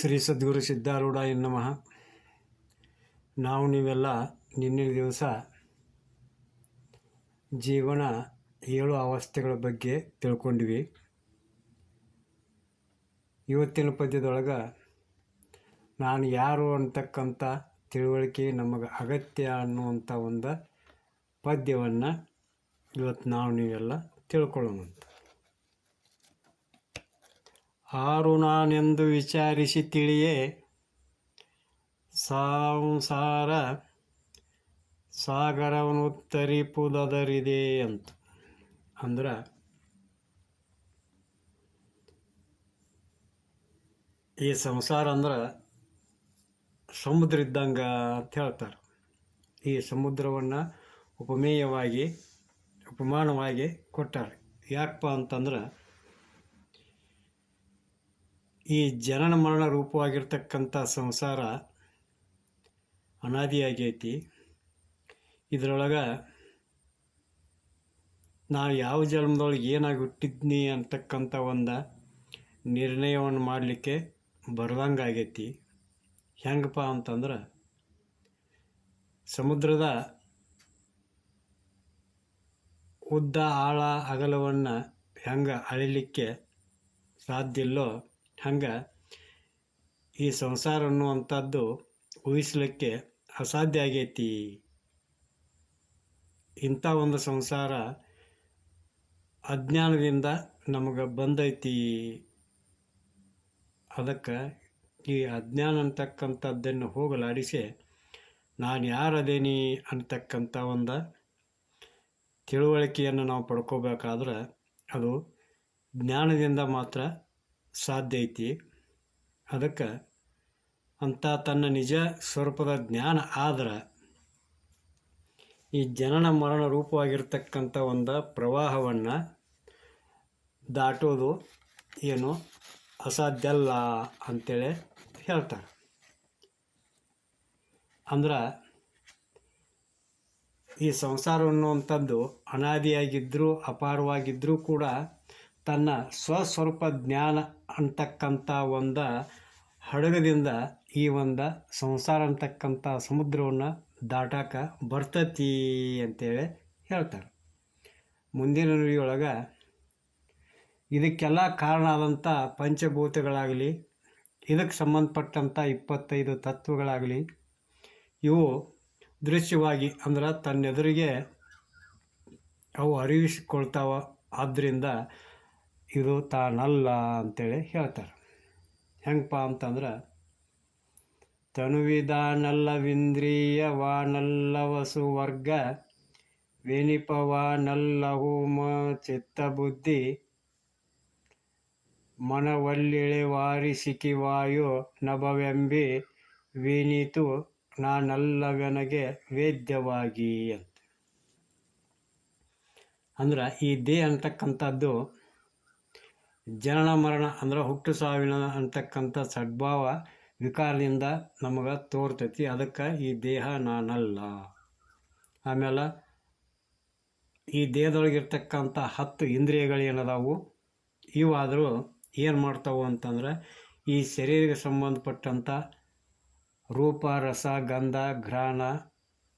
ಶ್ರೀ ಸದ್ಗುರು ಸಿದ್ಧಾರೂಢ ನಮಃ. ನಾವು ನೀವೆಲ್ಲ ನಿನ್ನೆ ದಿವಸ ಜೀವನ ಏಳು ಅವಸ್ಥೆಗಳ ಬಗ್ಗೆ ತಿಳ್ಕೊಂಡ್ವಿ. ಇವತ್ತಿನ ಪದ್ಯದೊಳಗೆ ನಾನು ಯಾರು ಅಂತಕ್ಕಂಥ ತಿಳುವಳಿಕೆ ನಮಗೆ ಅಗತ್ಯ ಅನ್ನುವಂಥ ಒಂದು ಪದ್ಯವನ್ನು ಇವತ್ತು ನಾವು ನೀವೆಲ್ಲ ತಿಳ್ಕೊಳ್ಳೋಣ ಆರು ನಾನೆಂದು ವಿಚಾರಿಸಿ ತಿಳಿಯೇ. ಸಂಸಾರ ಸಾಗರವನ್ನು ತರಿಪುದರಿದೆ ಅಂತ ಅಂದ್ರೆ, ಈ ಸಂಸಾರ ಅಂದ್ರೆ ಸಮುದ್ರ ಇದ್ದಂಗೆ ಅಂತ ಹೇಳ್ತಾರೆ. ಈ ಸಮುದ್ರವನ್ನು ಉಪಮೇಯವಾಗಿ, ಉಪಮಾನವಾಗಿ ಕೊಟ್ಟಾರೆ. ಯಾಕಪ್ಪ ಅಂತಂದ್ರೆ ಈ ಜನನ ಮರಣ ರೂಪವಾಗಿರ್ತಕ್ಕಂಥ ಸಂಸಾರ ಅನಾದಿಯಾಗೈತಿ. ಇದರೊಳಗೆ ನಾವು ಯಾವ ಜನ್ಮದೊಳಗೆ ಏನಾಗಿ ಹುಟ್ಟಿದ್ನಿ ಅಂತಕ್ಕಂಥ ಒಂದು ನಿರ್ಣಯವನ್ನು ಮಾಡಲಿಕ್ಕೆ ಬರ್ದಂಗೆ ಆಗೈತಿ ಹೆಂಗಪ್ಪ ಅಂತಂದ್ರೆ ಸಮುದ್ರದ ಉದ್ದ ಆಳ ಅಗಲವನ್ನು ಹೆಂಗೆ ಅಳಿಲಿಕ್ಕೆ ಸಾಧ್ಯ ಇಲ್ಲೋ ಹಂಗೆ ಈ ಸಂಸಾರ ಅನ್ನುವಂಥದ್ದು ಊಹಿಸ್ಲಿಕ್ಕೆ ಅಸಾಧ್ಯ ಆಗೈತಿ. ಇಂಥ ಒಂದು ಸಂಸಾರ ಅಜ್ಞಾನದಿಂದ ನಮಗೆ ಬಂದೈತಿ. ಅದಕ್ಕೆ ಈ ಅಜ್ಞಾನ ಅಂತಕ್ಕಂಥದ್ದನ್ನು ಹೋಗಲಾಡಿಸಿ ನಾನು ಯಾರದೇನಿ ಅಂತಕ್ಕಂಥ ಒಂದು ತಿಳುವಳಿಕೆಯನ್ನು ನಾವು ಪಡ್ಕೋಬೇಕಾದ್ರೆ ಅದು ಜ್ಞಾನದಿಂದ ಮಾತ್ರ ಸಾಧ್ಯ ಐತಿ. ಅದಕ್ಕೆ ಅಂಥ ತನ್ನ ನಿಜ ಸ್ವರೂಪದ ಜ್ಞಾನ ಆದ್ರೆ ಈ ಜನನ ಮರಣ ರೂಪವಾಗಿರ್ತಕ್ಕಂಥ ಒಂದು ಪ್ರವಾಹವನ್ನು ದಾಟೋದು ಏನು ಅಸಾಧ್ಯ ಅಲ್ಲ ಅಂತೇಳಿ ಹೇಳ್ತಾರೆ. ಅಂದ್ರೆ ಈ ಸಂಸಾರ ಅನ್ನುವಂಥದ್ದು ಅನಾದಿಯಾಗಿದ್ದರೂ ಅಪಾರವಾಗಿದ್ದರೂ ಕೂಡ ತನ್ನ ಸ್ವಸ್ವರೂಪ ಜ್ಞಾನ ಅಂತಕ್ಕಂಥ ಒಂದು ಹಡಗದಿಂದ ಈ ಒಂದು ಸಂಸಾರ ಅಂತಕ್ಕಂಥ ಸಮುದ್ರವನ್ನು ದಾಟಾಕ ಬರ್ತತಿ ಅಂತೇಳಿ ಹೇಳ್ತಾರೆ. ಮುಂದಿನ ನುಡಿಯೊಳಗೆ, ಇದಕ್ಕೆಲ್ಲ ಕಾರಣ ಆದಂಥ ಪಂಚಭೂತಗಳಾಗಲಿ, ಇದಕ್ಕೆ ಸಂಬಂಧಪಟ್ಟಂಥ ಇಪ್ಪತ್ತೈದು ತತ್ವಗಳಾಗಲಿ, ಇವು ದೃಶ್ಯವಾಗಿ ಅಂದ್ರೆ ತನ್ನೆದುರಿಗೆ ಅವು ಅರಿವಿಸಿಕೊಳ್ತಾವ. ಆದ್ದರಿಂದ ಇದು ತಾನಲ್ಲ ಅಂತೇಳಿ ಹೇಳ್ತಾರೆ. ಹೆಂಗಪ್ಪ ಅಂತಂದ್ರೆ ತನುವಿದಾನಲ್ಲವಿಂದ್ರಿಯವಾನಲ್ಲವಸು ವರ್ಗ ವೇಣಿಪವಾನಲ್ಲಹೂಮ ಚಿತ್ತ ಬುದ್ಧಿ ಮನವಲ್ಲಿಳೆವಾರಿಸಿಕಿ ವಾಯು ನಭವೆಂಬಿ, ವೀನಿತು ನಾನಲ್ಲವೆನಗೆ ವೇದ್ಯವಾಗಿ ಅಂತ ಅಂದ್ರೆ ಈ ದೇಹ ಅಂತಕ್ಕಂಥದ್ದು ಜನನ ಮರಣ ಅಂದ್ರೆ ಹುಟ್ಟು ಸಾವಿನ ಅಂತಕ್ಕಂಥ ಸದ್ಭಾವ ವಿಕಾರದಿಂದ ನಮಗೆ ತೋರ್ತೈತಿ. ಅದಕ್ಕೆ ಈ ದೇಹ ನಾನಲ್ಲ. ಆಮೇಲೆ ಈ ದೇಹದೊಳಗಿರ್ತಕ್ಕಂಥ ಹತ್ತು ಇಂದ್ರಿಯಗಳೇನದಾವು? ಇವಾದರೂ ಏನು ಮಾಡ್ತಾವು ಅಂತಂದ್ರೆ ಈ ಶರೀರಕ್ಕೆ ಸಂಬಂಧಪಟ್ಟಂಥ ರೂಪ, ರಸ, ಗಂಧ, ಘ್ರಾಣ,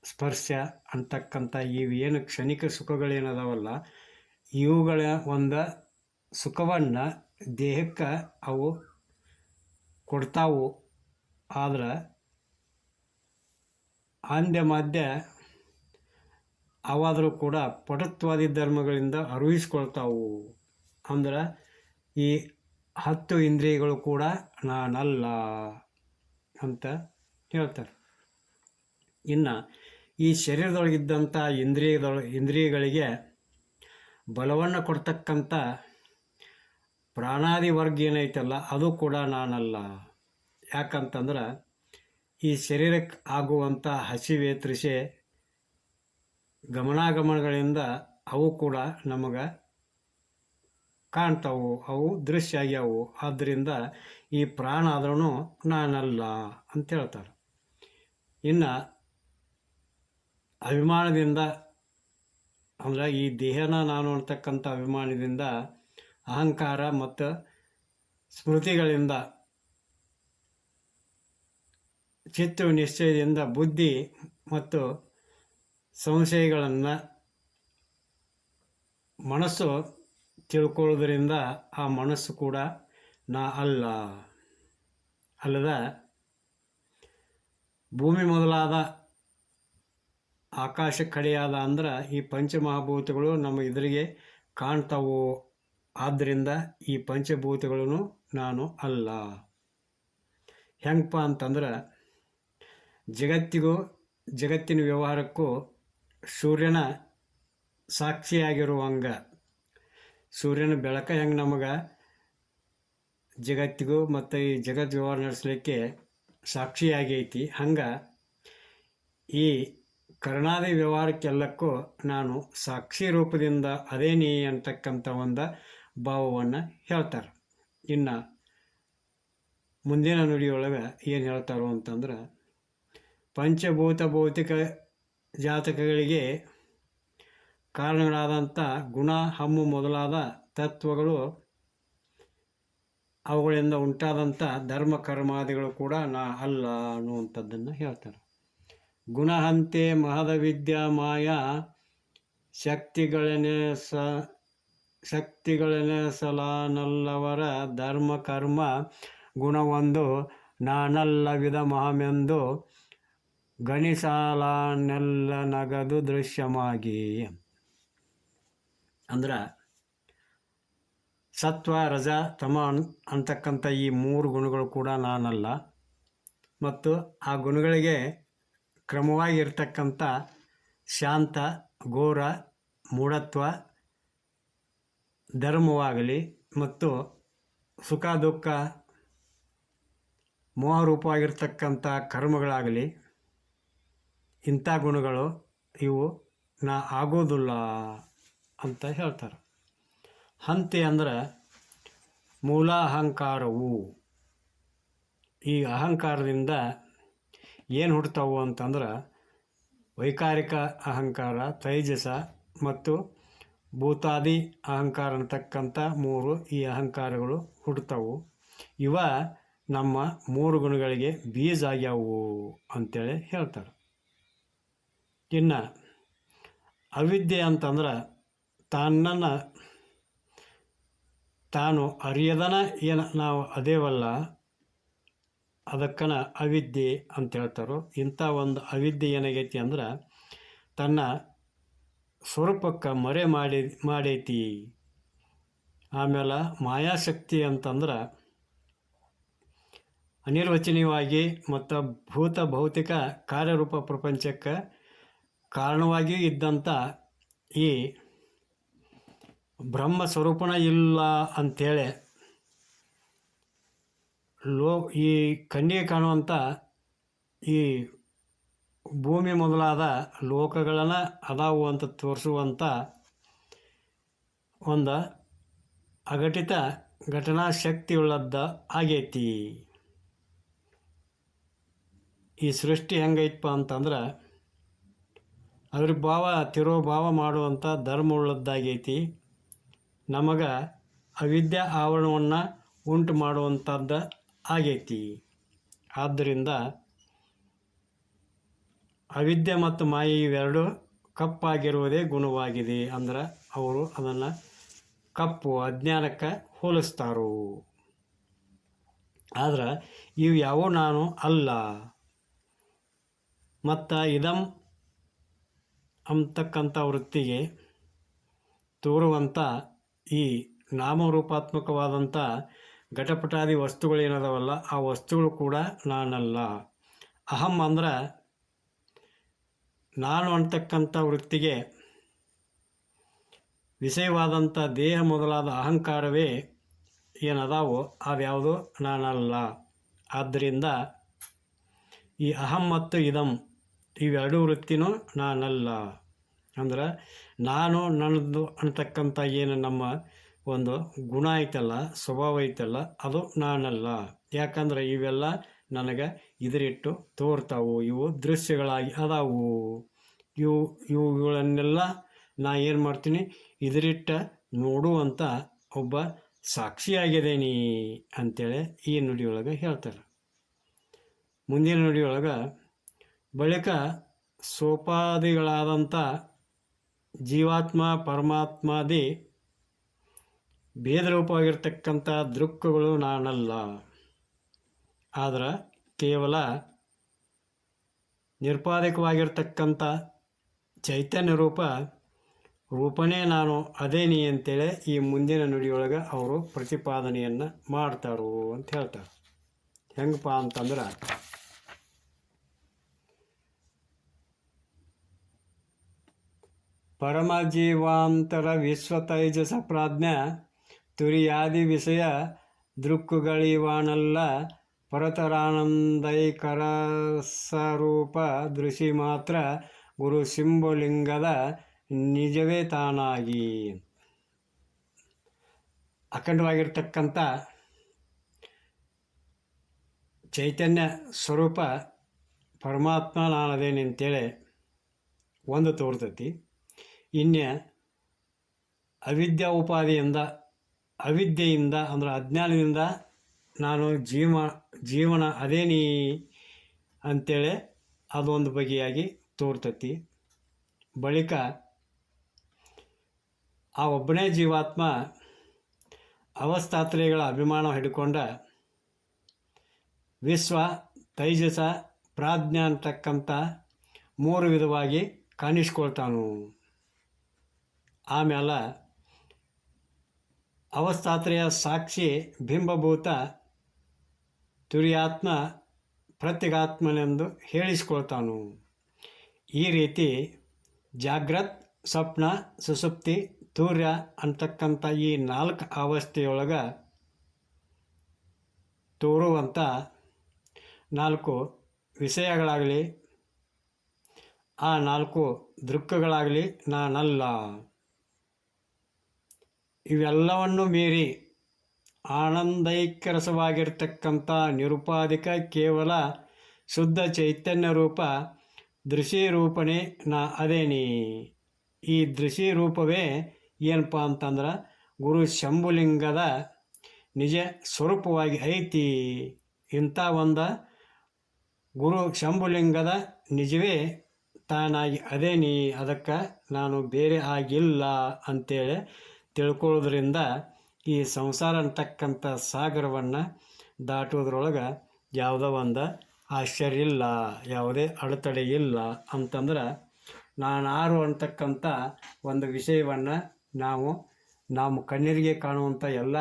ಸ್ಪರ್ಶ ಅಂತಕ್ಕಂಥ ಇವು ಏನು ಕ್ಷಣಿಕ ಸುಖಗಳೇನದಾವಲ್ಲ, ಇವುಗಳ ಒಂದು ಸುಖವನ್ನು ದೇಹಕ್ಕೆ ಅವು ಕೊಡ್ತಾವು. ಆದ್ರೆ ಆಂದ್ಯ ಮಾಧ್ಯ ಅವಾದರೂ ಕೂಡ ಪಟತ್ವಾದಿ ಧರ್ಮಗಳಿಂದ ಅರುಹಿಸ್ಕೊಳ್ತಾವು ಅಂದ್ರೆ ಈ ಹತ್ತು ಇಂದ್ರಿಯಗಳು ಕೂಡ ನಾನಲ್ಲ ಅಂತ ಹೇಳ್ತಾರೆ. ಇನ್ನು ಈ ಶರೀರದೊಳಗಿದ್ದಂಥ ಇಂದ್ರಿಯದೊಳ ಇಂದ್ರಿಯಗಳಿಗೆ ಬಲವನ್ನು ಕೊಡ್ತಕ್ಕಂಥ ಪ್ರಾಣಾದಿ ವರ್ಗ ಏನೈತಲ್ಲ, ಅದು ಕೂಡ ನಾನಲ್ಲ. ಯಾಕಂತಂದ್ರೆ, ಈ ಶರೀರಕ್ಕೆ ಆಗುವಂಥ ಹಸಿವೆ, ತೃಷೆ, ಗಮನಾಗಮನಗಳಿಂದ ಅವು ಕೂಡ ನಮಗೆ ಕಾಣ್ತಾವು, ಅವು ದೃಶ್ಯ ಆಗ್ಯಾವು. ಆದ್ದರಿಂದ ಈ ಪ್ರಾಣ ಆದ್ರೂ ನಾನಲ್ಲ ಅಂತ ಹೇಳ್ತಾರೆ. ಇನ್ನು ಅಭಿಮಾನದಿಂದ, ಅಂದರೆ ಈ ದೇಹನ ನಾನು ಅಂತಕ್ಕಂಥ ಅಭಿಮಾನದಿಂದ ಅಹಂಕಾರ ಮತ್ತು ಸ್ಮೃತಿಗಳಿಂದ, ಚಿತ್ತು ನಿಶ್ಚಯದಿಂದ ಬುದ್ಧಿ ಮತ್ತು ಸಂಶಯಗಳನ್ನು ಮನಸ್ಸು ತಿಳ್ಕೊಳ್ಳೋದ್ರಿಂದ ಆ ಮನಸ್ಸು ಕೂಡ ನಾ ಅಲ್ಲ. ಅಲ್ಲದ ಭೂಮಿ ಮೊದಲಾದ ಆಕಾಶ ಕಡೆಯಾದ ಅಂದ್ರೆ ಈ ಪಂಚಮಹಾಭೂತಗಳು ನಮ್ಮ ಎದುರಿಗೆ ಕಾಣ್ತಾವು. ಆದ್ದರಿಂದ ಈ ಪಂಚಭೂತಗಳನ್ನು ನಾನು ಅಲ್ಲ. ಹೆಂಗಪ್ಪ ಅಂತಂದ್ರೆ, ಜಗತ್ತಿಗೂ, ಜಗತ್ತಿನ ವ್ಯವಹಾರಕ್ಕೂ ಸೂರ್ಯನ ಸಾಕ್ಷಿಯಾಗಿರುವಂಗ. ಸೂರ್ಯನ ಬೆಳಕ ಹೆಂಗೆ ನಮಗೆ? ಜಗತ್ತಿಗೂ ಮತ್ತು ಈ ಜಗತ್ ವ್ಯವಹಾರ ನಡೆಸಲಿಕ್ಕೆ ಸಾಕ್ಷಿಯಾಗೈತಿ. ಹಂಗೆ ಈ ಕರ್ಣಾದಿ ವ್ಯವಹಾರಕ್ಕೆಲ್ಲಕ್ಕೂ ನಾನು ಸಾಕ್ಷಿ ರೂಪದಿಂದ ಅದೇನಿ ಅಂತಕ್ಕಂಥ ಒಂದು ಭಾವವನ್ನು ಹೇಳ್ತಾರೆ. ಇನ್ನು ಮುಂದಿನ ನುಡಿಯೊಳಗೆ ಏನು ಹೇಳ್ತಾರೋ ಅಂತಂದ್ರೆ, ಪಂಚಭೂತ ಭೌತಿಕ ಜಾತಕಗಳಿಗೆ ಕಾರಣಗಳಾದಂಥ ಗುಣ, ಹಮ್ಮು ಮೊದಲಾದ ತತ್ವಗಳು ಅವುಗಳಿಂದ ಉಂಟಾದಂಥ ಧರ್ಮ ಕರ್ಮಾದಿಗಳು ಕೂಡ ನಾ ಅಲ್ಲ ಅನ್ನುವಂಥದ್ದನ್ನು ಹೇಳ್ತಾರೆ. ಗುಣಹಂತೆ ಮಹದ ವಿದ್ಯಾ ಮಾಯ ಶಕ್ತಿಗಳನ್ನೇ ಸ ಶಕ್ತಿಗಳನೆಸಲಾನಲ್ಲವರ ಧರ್ಮ, ಕರ್ಮ, ಗುಣವೊಂದು ನಾನಲ್ಲ ವಿಧ ಮಹಮೆಂದು ಗಣಿಸಾಲನೆಲ್ಲ ನಗದು ದೃಶ್ಯಮಾಗಿ. ಅಂದ್ರೆ ಸತ್ವ, ರಜ, ತಮ ಅಂತಕ್ಕಂಥ ಈ ಮೂರು ಗುಣಗಳು ಕೂಡ ನಾನಲ್ಲ. ಮತ್ತು ಆ ಗುಣಗಳಿಗೆ ಕ್ರಮವಾಗಿ ಇರ್ತಕ್ಕಂಥ ಶಾಂತ, ಘೋರ, ಮೂಢತ್ವ ಧರ್ಮವಾಗಲಿ ಮತ್ತು ಸುಖ ದುಃಖ ಮೋಹರೂಪವಾಗಿರ್ತಕ್ಕಂಥ ಕರ್ಮಗಳಾಗಲಿ, ಇಂಥ ಗುಣಗಳು ಇವು ನಾ ಆಗೋದಿಲ್ಲ ಅಂತ ಹೇಳ್ತಾರೆ. ಹಂತಿ ಅಂದ್ರೆ ಮೂಲ ಅಹಂಕಾರವು ಈ ಅಹಂಕಾರದಿಂದ ಏನು ಹುಡ್ತಾವು ಅಂತಂದ್ರೆ ವೈಕಾರಿಕ ಅಹಂಕಾರ, ತೈಜಸ ಮತ್ತು ಭೂತಾದಿ ಅಹಂಕಾರ ಅಂತಕ್ಕಂಥ ಮೂರು ಈ ಅಹಂಕಾರಗಳು ಹುಡ್ತವು ಇವ ನಮ್ಮ ಮೂರು ಗುಣಗಳಿಗೆ ಬೀಜ ಆಗ್ಯಾವು ಅಂತೇಳಿ ಹೇಳ್ತಾರೆ. ಇನ್ನು ಅವಿದ್ಯೆ ಅಂತಂದ್ರೆ ತನ್ನನ್ನು ತಾನು ಅರಿಯದನ ಏನು ನಾವು ಅದೇವಲ್ಲ, ಅದಕ್ಕನ ಅವಿದ್ಯೆ ಅಂತ ಹೇಳ್ತಾರೋ. ಇಂಥ ಒಂದು ಅವಿದ್ಯೆ ಏನಾಗೈತಿ ಅಂದ್ರೆ ತನ್ನ ಸ್ವರೂಪಕ್ಕೆ ಮರೆ ಮಾಡಿ, ಮಾಡೈತಿ. ಆಮೇಲೆ ಮಾಯಾಶಕ್ತಿ ಅಂತಂದ್ರೆ ಅನಿರ್ವಚನೀಯವಾಗಿ ಮತ್ತು ಭೂತ ಭೌತಿಕ ಕಾರ್ಯರೂಪ ಪ್ರಪಂಚಕ್ಕೆ ಕಾರಣವಾಗಿಯೂ ಇದ್ದಂಥ ಈ ಬ್ರಹ್ಮ ಸ್ವರೂಪನ ಇಲ್ಲ ಅಂಥೇಳಿ ಲೋ ಈ ಕಣ್ಣಿಗೆ ಕಾಣುವಂಥ ಈ ಭೂಮಿ ಮೊದಲಾದ ಲೋಕಗಳನ್ನು ಅದಾವು ಅಂತ ತೋರಿಸುವಂಥ ಒಂದು ಅಘಟಿತ ಘಟನಾ ಶಕ್ತಿಯುಳ್ಳದ್ದ ಆಗೈತಿ. ಈ ಸೃಷ್ಟಿ ಹೆಂಗೈತಪ್ಪ ಅಂತಂದ್ರೆ ಅದ್ರ ಭಾವ ತಿರೋ ಭಾವ ಮಾಡುವಂಥ ಧರ್ಮ ಉಳ್ಳದ್ದಾಗೈತಿ ನಮಗೆ ಅವಿದ್ಯಾ ಆವರಣವನ್ನು ಉಂಟು ಮಾಡುವಂಥದ್ದು ಆಗೈತಿ. ಆದ್ದರಿಂದ ಅವಿದ್ಯೆ ಮತ್ತು ಮಾಯೆ ಇವೆರಡು ಕಪ್ಪಾಗಿರುವುದೇ ಗುಣವಾಗಿದೆ ಅಂದ್ರೆ ಅವರು ಅದನ್ನು ಕಪ್ಪು ಅಜ್ಞಾನಕ್ಕೆ ಹೋಲಿಸ್ತಾರು. ಆದ್ರೆ ಇವು ಯಾವ ನಾನು ಅಲ್ಲ. ಮತ್ತು ಇದಂ ಅಂತಕ್ಕಂಥ ವೃತ್ತಿಗೆ ತೋರುವಂಥ ಈ ನಾಮರೂಪಾತ್ಮಕವಾದಂಥ ಘಟಪಟಾದಿ ವಸ್ತುಗಳೇನದವಲ್ಲ, ಆ ವಸ್ತುಗಳು ಕೂಡ ನಾನಲ್ಲ. ಅಹಂ ಅಂದ್ರೆ ನಾನು ಅಂತಕ್ಕಂಥ ವೃತ್ತಿಗೆ ವಿಷಯವಾದಂಥ ದೇಹ ಮೊದಲಾದ ಅಹಂಕಾರವೇ ಏನದಾವೋ ಅದ್ಯಾವುದೋ ನಾನಲ್ಲ. ಆದ್ದರಿಂದ ಈ ಅಹಂ ಮತ್ತು ಇದಂ ಇವೆರಡು ವೃತ್ತಿನೂ ನಾನಲ್ಲ. ಅಂದ್ರೆ ನಾನು ನನ್ನದು ಅಂತಕ್ಕಂಥ ಏನು ನಮ್ಮ ಒಂದು ಗುಣ ಐತಲ್ಲ, ಸ್ವಭಾವ ಐತಲ್ಲ, ಅದು ನಾನಲ್ಲ. ಯಾಕಂದ್ರೆ ಇವೆಲ್ಲ ನನಗೆ ಇದರಿಟ್ಟು ತೋರ್ತಾವು. ಇವು ದೃಶ್ಯಗಳಾಗಿ ಅದಾವು. ಇವು ಇವುಗಳನ್ನೆಲ್ಲ ನಾ ಏನು ಮಾಡ್ತೀನಿ? ಇದರಿಟ್ಟ ನೋಡುವಂಥ ಒಬ್ಬ ಸಾಕ್ಷಿಯಾಗಿದ್ದೇನೆ ಅಂತೇಳಿ ಈ ನುಡಿಯೊಳಗೆ ಹೇಳ್ತಾರೆ. ಮುಂದಿನ ನುಡಿಯೊಳಗೆ, ಬಳಿಕ ಸೋಪಾದಿಗಳಾದಂಥ ಜೀವಾತ್ಮ ಪರಮಾತ್ಮಾದಿ ಭೇದರೂಪವಾಗಿರ್ತಕ್ಕಂಥ ದೃಕ್ಕಗಳು ನಾನಲ್ಲ. ಆದ್ರೆ ಕೇವಲ ನಿರ್ಪಾದಕವಾಗಿರ್ತಕ್ಕಂಥ ಚೈತನ್ಯ ರೂಪ ರೂಪನೇ ನಾನು ಅದೇನಿ ಅಂತೇಳಿ ಈ ಮುಂದಿನ ನುಡಿಯೊಳಗೆ ಅವರು ಪ್ರತಿಪಾದನೆಯನ್ನು ಮಾಡ್ತಾರೋ ಅಂತ ಹೇಳ್ತಾರೆ. ಹೆಂಗಪ್ಪ ಅಂತಂದ್ರೆ ಪರಮ ಜೀವಾಂತರ ವಿಶ್ವ ತೈಜಸ ಪ್ರಾಜ್ಞ ತುರಿಯಾದಿ ವಿಷಯ ದೃಕ್ಕುಗಳಿವಾನಲ್ಲ ಪರತರಾನಂದೈಕರ ಸ್ವರೂಪ ದೃಶಿ ಮಾತ್ರ ಗುರು ಸಿಂಬುಲಿಂಗದ ನಿಜವೇ ತಾನಾಗಿ. ಅಖಂಡವಾಗಿರ್ತಕ್ಕಂಥ ಚೈತನ್ಯ ಸ್ವರೂಪ ಪರಮಾತ್ಮ ನಾನದೇನೆ ಅಂತೇಳಿ ಒಂದು ತೋರ್ತೈತಿ. ಇನ್ನು ಅವಿದ್ಯಾ ಉಪಾಧಿಯಿಂದ ಅವಿದ್ಯೆಯಿಂದ ಅಂದ್ರೆ ಅಜ್ಞಾನದಿಂದ ನಾನು ಜೀವ, ಜೀವನ ಅದೇನಿ ಅಂತೇಳಿ ಅದೊಂದು ಬಗೆಯಾಗಿ ತೋರ್ತತಿ. ಬಳಿಕ ಆ ಒಬ್ಬನೇ ಜೀವಾತ್ಮ ಅವಸ್ಥಾತ್ರೆಗಳ ಅಭಿಮಾನ ಹಿಡ್ಕೊಂಡ ವಿಶ್ವ ತೈಜಸ ಪ್ರಾಜ್ಞ ಅಂತಕ್ಕಂಥ ಮೂರು ವಿಧವಾಗಿ ಕಾಣಿಸ್ಕೊಳ್ತಾನು. ಆಮೇಲೆ ಅವಸ್ಥಾತ್ರೆಯ ಸಾಕ್ಷಿ ಬಿಂಬಭೂತ ತುರಿಯಾತ್ಮ ಪ್ರತ್ಯಗಾತ್ಮನೆಂದು ಹೇಳಿಸ್ಕೊಳ್ತಾನು. ಈ ರೀತಿ ಜಾಗ್ರತ್, ಸ್ವಪ್ನ, ಸುಸುಪ್ತಿ, ತೂರ್ಯ ಅಂತಕ್ಕಂಥ ಈ ನಾಲ್ಕು ಅವಸ್ಥೆಯೊಳಗೆ ತೋರುವಂಥ ನಾಲ್ಕು ವಿಷಯಗಳಾಗಲಿ, ಆ ನಾಲ್ಕು ದೃಕ್ಕಗಳಾಗಲಿ ನಾನಲ್ಲ. ಇವೆಲ್ಲವನ್ನು ಮೀರಿ ಆನಂದೈಕ್ಯರಸವಾಗಿರ್ತಕ್ಕಂಥ ನಿರುಪಾದಿಕ ಕೇವಲ ಶುದ್ಧ ಚೈತನ್ಯ ರೂಪ ದೃಶಿ ರೂಪನೇ ನಾ ಅದೇನಿ. ಈ ದೃಶ್ಯ ರೂಪವೇ ಏನಪ್ಪ ಅಂತಂದ್ರೆ ಗುರು ಶಂಭುಲಿಂಗದ ನಿಜ ಸ್ವರೂಪವಾಗಿ ಐತಿ. ಇಂಥ ಒಂದು ಗುರು ಶಂಭುಲಿಂಗದ ನಿಜವೇ ತಾನಾಗಿ ಅದೇನಿ. ಅದಕ್ಕೆ ನಾನು ಬೇರೆ ಆಗಿಲ್ಲ ಅಂತೇಳಿ ತಿಳ್ಕೊಳ್ಳೋದ್ರಿಂದ ಈ ಸಂಸಾರ ಅಂತಕ್ಕಂಥ ಸಾಗರವನ್ನು ದಾಟೋದ್ರೊಳಗೆ ಯಾವುದೋ ಒಂದು ಆಶ್ಚರ್ಯ ಇಲ್ಲ, ಯಾವುದೇ ಅಡೆತಡೆ ಇಲ್ಲ ಅಂತಂದ್ರೆ ನಾನಾರು ಅಂತಕ್ಕಂಥ ಒಂದು ವಿಷಯವನ್ನು ನಾವು ನಮ್ಮ ಕಣ್ಣೀರಿಗೆ ಕಾಣುವಂಥ ಎಲ್ಲ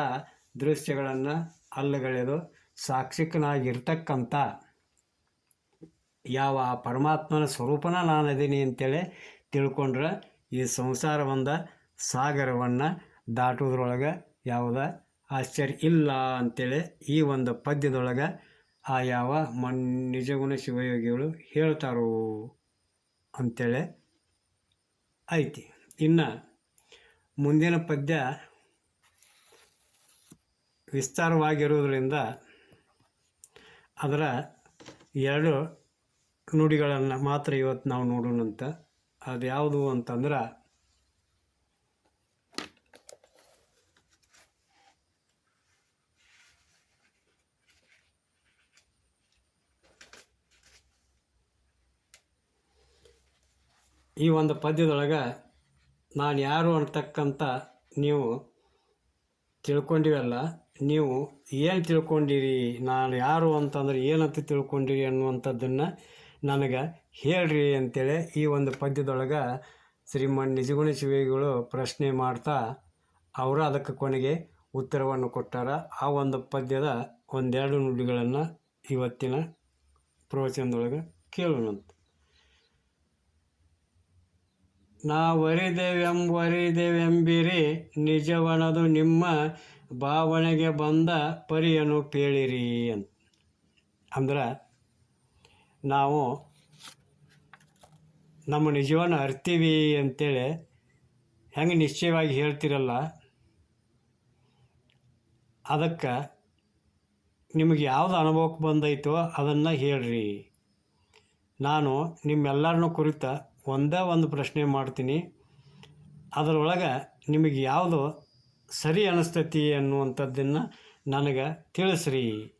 ದೃಶ್ಯಗಳನ್ನು ಅಲ್ಲಗಳೆದು ಸಾಕ್ಷಿಕನಾಗಿರ್ತಕ್ಕಂಥ ಯಾವ ಪರಮಾತ್ಮನ ಸ್ವರೂಪನ ನಾನು ಅದೀನಿ ಅಂತೇಳಿ ತಿಳ್ಕೊಂಡ್ರೆ ಈ ಸಂಸಾರ ಒಂದು ಸಾಗರವನ್ನು ದಾಟೋದ್ರೊಳಗೆ ಯಾವುದೇ ಆಶ್ಚರ್ಯ. ಇಲ್ಲ ಅಂತೇಳಿ ಈ ಒಂದು ಪದ್ಯದೊಳಗೆ ಆ ಯಾವ ಮನ್, ನಿಜಗುಣ ಶಿವಯೋಗಿಗಳು ಹೇಳ್ತಾರೋ ಅಂತೇಳಿ ಐತಿ. ಇನ್ನು ಮುಂದಿನ ಪದ್ಯ ವಿಸ್ತಾರವಾಗಿರುವುದರಿಂದ ಅದರ ಎರಡು ನುಡಿಗಳನ್ನು ಮಾತ್ರ ಇವತ್ತು ನಾವು ನೋಡೋಣಂತ. ಅದು ಯಾವುದು ಅಂತಂದ್ರೆ ಈ ಒಂದು ಪದ್ಯದೊಳಗೆ ನಾನು ಯಾರು ಅಂತಕ್ಕಂಥ ನೀವು ತಿಳ್ಕೊಂಡಿವಲ್ಲ ನೀವು ಏನು ತಿಳ್ಕೊಂಡಿರಿ, ನಾನು ಯಾರು ಅಂತಂದ್ರೆ ಏನಂತ ತಿಳ್ಕೊಂಡಿರಿ ಅನ್ನುವಂಥದ್ದನ್ನು ನನಗೆ ಹೇಳ್ರಿ ಅಂತೇಳಿ ಈ ಒಂದು ಪದ್ಯದೊಳಗೆ ಶ್ರೀಮನ್ ನಿಜಗುಣ ಶಿವಿಗಳು ಪ್ರಶ್ನೆ ಮಾಡ್ತಾ ಅವರು ಅದಕ್ಕೆ ಕೊನೆಗೆ ಉತ್ತರವನ್ನು ಕೊಟ್ಟಾರ. ಆ ಒಂದು ಪದ್ಯದ ಒಂದೆರಡು ನುಡಿಗಳನ್ನು ಇವತ್ತಿನ ಪ್ರವಚನದೊಳಗೆ ಕೇಳೋಣಂತ. ನಾವರಿದೆವೆಂಬರಿದೆವೆಂಬಿರಿ ನಿಜವನದು ನಿಮ್ಮ ಭಾವನೆಗೆ ಬಂದ ಪರಿಯನ್ನು ಪೇಳಿರಿ ಅಂತ. ಅಂದ್ರೆ, ನಾವು ನಮ್ಮ ನಿಜವನ್ನು ಅರ್ತೀವಿ ಅಂತೇಳಿ ಹೆಂಗೆ ನಿಶ್ಚಯವಾಗಿ ಹೇಳ್ತಿರಲ್ಲ, ಅದಕ್ಕೆ ನಿಮಗೆ ಯಾವುದು ಅನುಭವಕ್ಕೆ ಬಂದೈತೋ ಅದನ್ನು ಹೇಳ್ರಿ. ನಾನು ನಿಮ್ಮೆಲ್ಲರನ್ನೂ ಕುರಿತ ಒಂದೇ ಒಂದು ಪ್ರಶ್ನೆ ಮಾಡ್ತೀನಿ. ಅದರೊಳಗೆ ನಿಮಗೆ ಯಾವುದು ಸರಿ ಅನಿಸ್ತತಿ ಅನ್ನುವಂಥದ್ದನ್ನು ನನಗೆ ತಿಳಿಸ್ರಿ.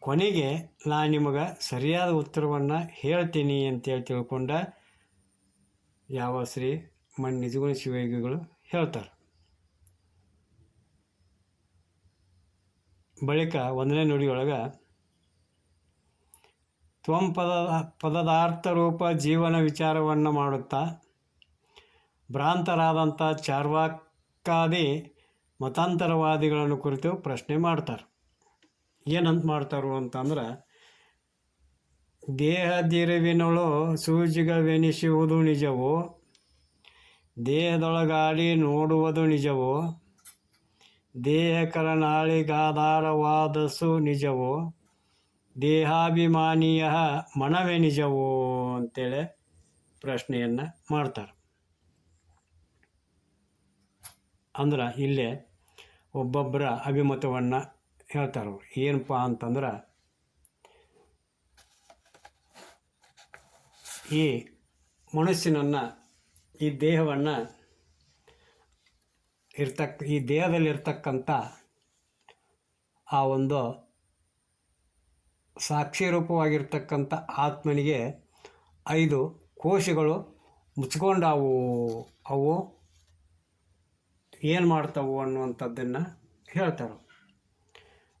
ಕೊನೆಗೆ ನಾನು ನಿಮಗೆ ಸರಿಯಾದ ಉತ್ತರವನ್ನು ಹೇಳ್ತೀನಿ ಅಂತೇಳಿ ತಿಳ್ಕೊಂಡ ಯಾವ ಶ್ರೀ ಮಣ್ಣು ನಿಜಗುಣ ಶಿವಯೋಗಿಗಳು ಹೇಳ್ತಾರೆ. ಬಳಿಕ ಒಂದನೇ ನುಡಿಯೊಳಗೆ ತ್ವಂ ಪದ, ಪದದಾರ್ಥ ರೂಪ ಜೀವನ ವಿಚಾರವನ್ನು ಮಾಡುತ್ತಾ ಭ್ರಾಂತರಾದಂಥ ಚಾರ್ವಾಕಾದಿ ಮತಾಂತರವಾದಿಗಳನ್ನು ಕುರಿತು ಪ್ರಶ್ನೆ ಮಾಡ್ತಾರೆ. ಏನಂತ ಮಾಡ್ತಾರು ಅಂತಂದ್ರೆ, ದೇಹದಿರುವಿನೊಳು ಸೂಜಿಗವೆನಿಸುವುದು ನಿಜವೋ, ದೇಹದೊಳಗಾಡಿ ನೋಡುವುದು ನಿಜವೋ, ದೇಹಕರನಾಳಿಗಾಧಾರವಾದಸು ನಿಜವೋ ದೇಹಾಭಿಮಾನಿಯ ಮನವೇ ನಿಜವೋ ಅಂತೇಳಿ ಪ್ರಶ್ನೆಯನ್ನು ಮಾಡ್ತಾರೆ. ಅಂದ್ರೆ ಇಲ್ಲೇ ಒಬ್ಬೊಬ್ಬರ ಅಭಿಮತವನ್ನು ಹೇಳ್ತಾರೆ ಅವ್ರು. ಏನಪ್ಪ ಅಂತಂದ್ರೆ, ಈ ಮನಸ್ಸಿನನ್ನು, ಈ ದೇಹವನ್ನು ಇರ್ತಕ್ಕ ಈ ದೇಹದಲ್ಲಿರ್ತಕ್ಕಂಥ ಆ ಒಂದು ಸಾಕ್ಷಿ ರೂಪವಾಗಿರ್ತಕ್ಕಂಥ ಆತ್ಮನಿಗೆ ಐದು ಕೋಶಗಳು ಮುಚ್ಕೊಂಡಾವು. ಅವು ಏನು ಮಾಡ್ತವು ಅನ್ನುವಂಥದ್ದನ್ನು ಹೇಳ್ತಾರೆ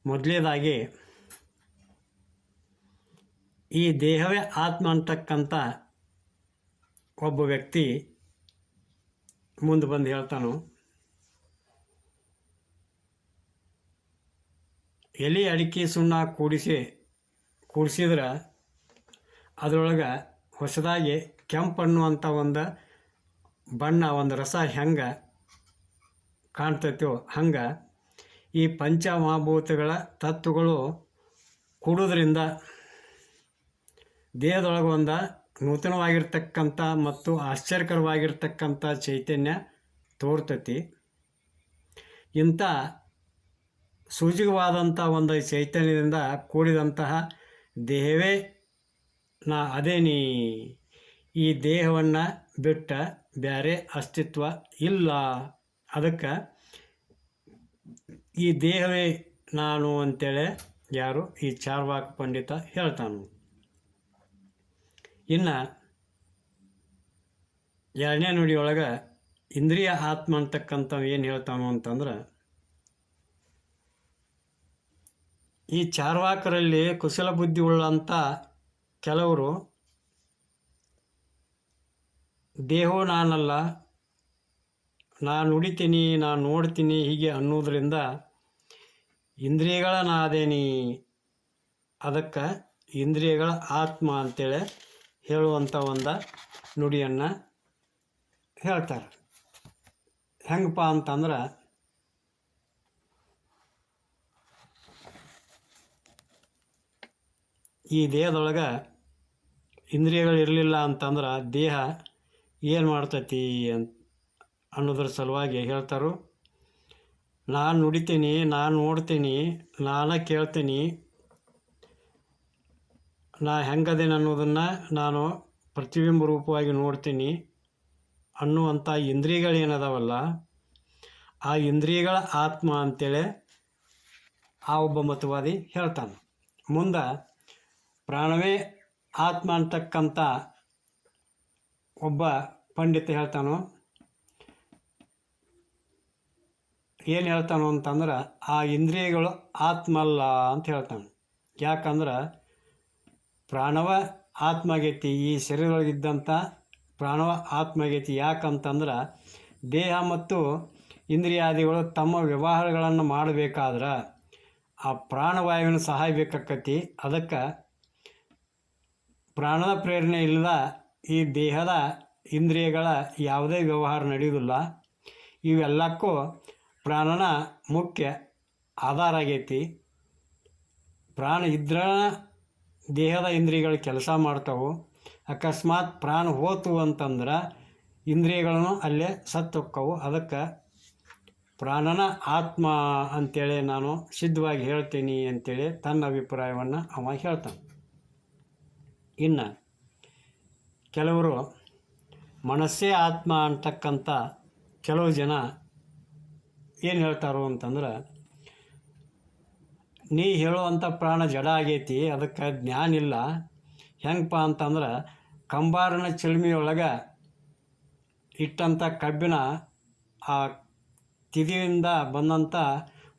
ಮೊದಲನೇದಾಗಿ ಈ ದೇಹವೇ ಆತ್ಮ ಅಂತಕ್ಕಂಥ ಒಬ್ಬ ವ್ಯಕ್ತಿ ಮುಂದೆ ಬಂದು ಹೇಳ್ತಾನು, ಎಲೆ ಅಡಿಕೆ ಸುಣ್ಣ ಕೂಡಿಸಿ ಕೂಡಿಸಿದ್ರೆ ಅದರೊಳಗೆ ಹೊಸದಾಗಿ ಕೆಂಪು ಅನ್ನುವಂಥ ಒಂದು ಬಣ್ಣ, ಒಂದು ರಸ ಹೆಂಗೆ ಕಾಣ್ತೈತೋ ಹಂಗೆ ಈ ಪಂಚಮಹಾಭೂತಗಳ ತತ್ವಗಳು ಕೂಡೋದ್ರಿಂದ ದೇಹದೊಳಗೆ ಒಂದು ನೂತನವಾಗಿರ್ತಕ್ಕಂಥ ಮತ್ತು ಆಶ್ಚರ್ಯಕರವಾಗಿರ್ತಕ್ಕಂಥ ಚೈತನ್ಯ ತೋರ್ತತಿ. ಇಂಥ ಸೂಜಿಗವಾದಂಥ ಒಂದು ಚೈತನ್ಯದಿಂದ ಕೂಡಿದಂತಹ ದೇಹವೇ? ನಾ ಅದೇನಿ ಈ ದೇಹವನ್ನು ಬಿಟ್ಟ ಬೇರೆ ಅಸ್ತಿತ್ವ ಇಲ್ಲ. ಅದಕ್ಕೆ, ಈ ದೇಹವೇ ನಾನು ಅಂತೇಳಿ ಯಾರು ಈ ಚಾರ್ವಾಕ್ ಪಂಡಿತ ಹೇಳ್ತಾನು. ಇನ್ನು, ಎರಡನೇ ನುಡಿಯೊಳಗೆ ಇಂದ್ರಿಯ ಆತ್ಮ ಅಂತಕ್ಕಂಥವು ಏನು ಹೇಳ್ತಾನು ಅಂತಂದ್ರೆ ಈ ಚಾರ್ವಾಕರಲ್ಲಿ ಕುಶಲ ಬುದ್ಧಿ ಉಳ್ಳಂಥ ಕೆಲವರು ದೇಹೋ ನಾನಲ್ಲ, ನಾನು ನುಡಿತೀನಿ, ನಾನು ನೋಡ್ತೀನಿ ಹೀಗೆ ಅನ್ನೋದರಿಂದ ಇಂದ್ರಿಯಗಳ ನಾದೇನಿ ಅದಕ್ಕೆ ಇಂದ್ರಿಯಗಳ ಆತ್ಮ ಅಂತೇಳಿ ಹೇಳುವಂಥ ಒಂದು ನುಡಿಯನ್ನು ಹೇಳ್ತಾರೆ. ಹೆಂಗಪ್ಪ ಅಂತಂದ್ರೆ ಈ ದೇಹದೊಳಗೆ ಇಂದ್ರಿಯಗಳು ಇರಲಿಲ್ಲ ಅಂತಂದ್ರೆ ದೇಹ ಏನು ಮಾಡ್ತೈತಿ ಅಂತ ಅನ್ನೋದ್ರ ಸಲುವಾಗಿ ಹೇಳ್ತಾರು. ನಾನು ನುಡಿತೀನಿ, ನಾನು ನೋಡ್ತೀನಿ, ನಾನು ಕೇಳ್ತೀನಿ, ನಾ ಹೆಂಗದೇನು ಅನ್ನೋದನ್ನು ನಾನು ಪ್ರತಿಬಿಂಬ ರೂಪವಾಗಿ ನೋಡ್ತೀನಿ ಅನ್ನುವಂಥ ಇಂದ್ರಿಯಗಳೇನದಾವಲ್ಲ ಆ ಇಂದ್ರಿಯಗಳ ಆತ್ಮ ಅಂತೇಳಿ ಆ ಒಬ್ಬ ಮತವಾದಿ ಹೇಳ್ತಾನೆ. ಮುಂದೆ ಪ್ರಾಣವೇ ಆತ್ಮ ಅಂತಕ್ಕಂಥ ಒಬ್ಬ ಪಂಡಿತ ಹೇಳ್ತಾನೋ, ಏನು ಹೇಳ್ತಾನೋ ಅಂತಂದ್ರೆ, ಆ ಇಂದ್ರಿಯಗಳು ಆತ್ಮ ಅಲ್ಲ ಅಂತ ಹೇಳ್ತಾನೆ. ಯಾಕಂದ್ರೆ, ಪ್ರಾಣವ ಆತ್ಮ ಆಗೈತಿ ಈ ಶರೀರದೊಳಗಿದ್ದಂಥ ಪ್ರಾಣವ ಆತ್ಮ ಆಗೈತಿ ಯಾಕಂತಂದ್ರೆ, ದೇಹ ಮತ್ತು ಇಂದ್ರಿಯಾದಿಗಳು ತಮ್ಮ ವ್ಯವಹಾರಗಳನ್ನು ಮಾಡಬೇಕಾದ್ರೆ, ಆ ಪ್ರಾಣವಾಯುವಿನ ಸಹಾಯ ಬೇಕಾಕತಿ. ಅದಕ್ಕೆ ಪ್ರಾಣದ ಪ್ರೇರಣೆ ಇಲ್ಲದ ಈ ದೇಹದ ಇಂದ್ರಿಯಗಳ ಯಾವುದೇ ವ್ಯವಹಾರ ನಡೆಯುವುದಿಲ್ಲ. ಇವೆಲ್ಲಕ್ಕೂ ಪ್ರಾಣನ ಮುಖ್ಯ ಆಧಾರ ಆಗೈತಿ. ಪ್ರಾಣ ಇದ್ರ ದೇಹದ ಇಂದ್ರಿಯಗಳು ಕೆಲಸ ಮಾಡ್ತಾವೆ. ಅಕಸ್ಮಾತ್ ಪ್ರಾಣ ಹೋತು ಅಂತಂದ್ರೆ ಇಂದ್ರಿಯಗಳನ್ನು ಅಲ್ಲೇ ಸತ್ತೊಕ್ಕವು. ಅದಕ್ಕೆ ಪ್ರಾಣನ ಆತ್ಮ ಅಂತೇಳಿ ನಾನು ಸಿದ್ಧವಾಗಿ ಹೇಳ್ತೀನಿ ಅಂತೇಳಿ ತನ್ನ ಅಭಿಪ್ರಾಯವನ್ನು ಅವ ಹೇಳ್ತಾನೆ. ಇನ್ನು ಕೆಲವರು ಮನಸ್ಸೇ ಆತ್ಮ ಅಂತಕ್ಕಂಥ ಕೆಲವು ಜನ ಏನು ಹೇಳ್ತಾರೋ ಅಂತಂದ್ರೆ, ನೀ ಹೇಳುವಂಥ ಪ್ರಾಣ ಜಡ ಆಗೈತಿ, ಅದಕ್ಕೆ ಜ್ಞಾನ ಇಲ್ಲ. ಹೆಂಗಪ್ಪ ಅಂತಂದ್ರೆ, ಕಂಬಾರನ ಚಿಲ್ಮಿಯೊಳಗೆ ಇಟ್ಟಂಥ ಕಬ್ಬಿನ ಆ ತಿದಿಯಿಂದ ಬಂದಂಥ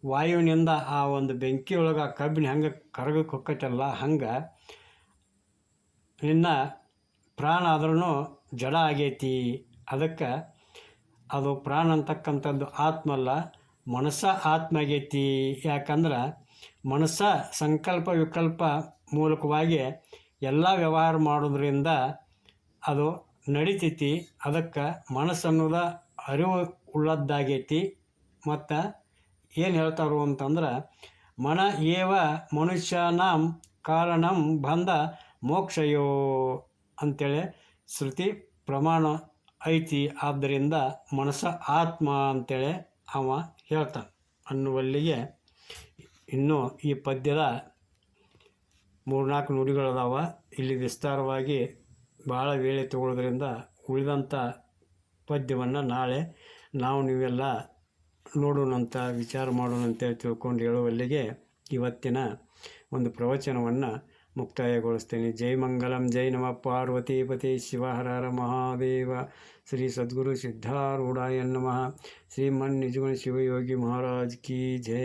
ವಾಯುವಿನಿಂದ ಆ ಒಂದು ಬೆಂಕಿಯೊಳಗೆ ಆ ಕಬ್ಬಿನ ಹೆಂಗೆ ಕರಗಕ್ಕೆ ಹೊಕ್ಕೈತಲ್ಲ, ಹಂಗೆ ನಿನ್ನ ಪ್ರಾಣ ಆದ್ರೂ ಜಡ ಆಗೈತಿ. ಅದಕ್ಕೆ ಅದು ಪ್ರಾಣ ಅಂತಕ್ಕಂಥದ್ದು ಆತ್ಮ ಅಲ್ಲ ಮನಸ್ಸ ಆತ್ಮ ಆಗೈತಿ ಯಾಕಂದ್ರೆ ಮನಸ್ಸ ಸಂಕಲ್ಪ ವಿಕಲ್ಪ ಮೂಲಕವಾಗಿ ಎಲ್ಲ ವ್ಯವಹಾರ ಮಾಡೋದ್ರಿಂದ ಅದು ನಡಿತೈತಿ. ಅದಕ್ಕೆ ಮನಸ್ಸು ಅನ್ನೋದ ಅರಿವು ಉಳ್ಳದ್ದಾಗೈತಿ. ಮತ್ತು ಏನು ಹೇಳ್ತಾರೋ ಅಂತಂದ್ರೆ, ಮನ ಏವ ಮನುಷ್ಯನಾಂ ಕಾರಣಂ ಬಂದ ಮೋಕ್ಷಯೋ ಅಂತೇಳಿ ಶ್ರುತಿ ಪ್ರಮಾಣ ಐತಿ. ಆದ್ದರಿಂದ ಮನಸ್ಸ ಆತ್ಮ ಅಂತೇಳಿ ಅವ ಹೇಳ್ತಾನೆ. ಅನ್ನುವಲ್ಲಿಗೆ ಇನ್ನೂ ಈ ಪದ್ಯದ ಮೂರ್ನಾಲ್ಕು ನುಡಿಗಳದಾವ. ಇಲ್ಲಿ ವಿಸ್ತಾರವಾಗಿ ಭಾಳ ವೇಳೆ ತಗೊಳ್ಳೋದ್ರಿಂದ ಉಳಿದಂಥ ಪದ್ಯವನ್ನು ನಾಳೆ ನಾವು ನೀವೆಲ್ಲ ನೋಡೋಣಂತ, ವಿಚಾರ ಮಾಡೋಣ ಅಂತೇಳಿ ತಿಳ್ಕೊಂಡು ಹೇಳುವಲ್ಲಿಗೆ ಇವತ್ತಿನ ಒಂದು ಪ್ರವಚನವನ್ನು ಮುಕ್ತಾಯಗೊಳಿಸ್ತೇನೆ ಜೈ ಮಂಗಲಂ ಜೈ ನಮ ಪಾರ್ವತೀಪತಿ ಶಿವ ಹರ ಹರ ಮಹಾದೇವ ಶ್ರೀ ಸದ್ಗುರು ಸಿದ್ಧಾರೂಢಾಯ ನಮಃ ಶ್ರೀಮನ್ ನಿಜಗುಣ ಶಿವಯೋಗಿ ಮಹಾರಾಜ್ ಕಿ ಜೈ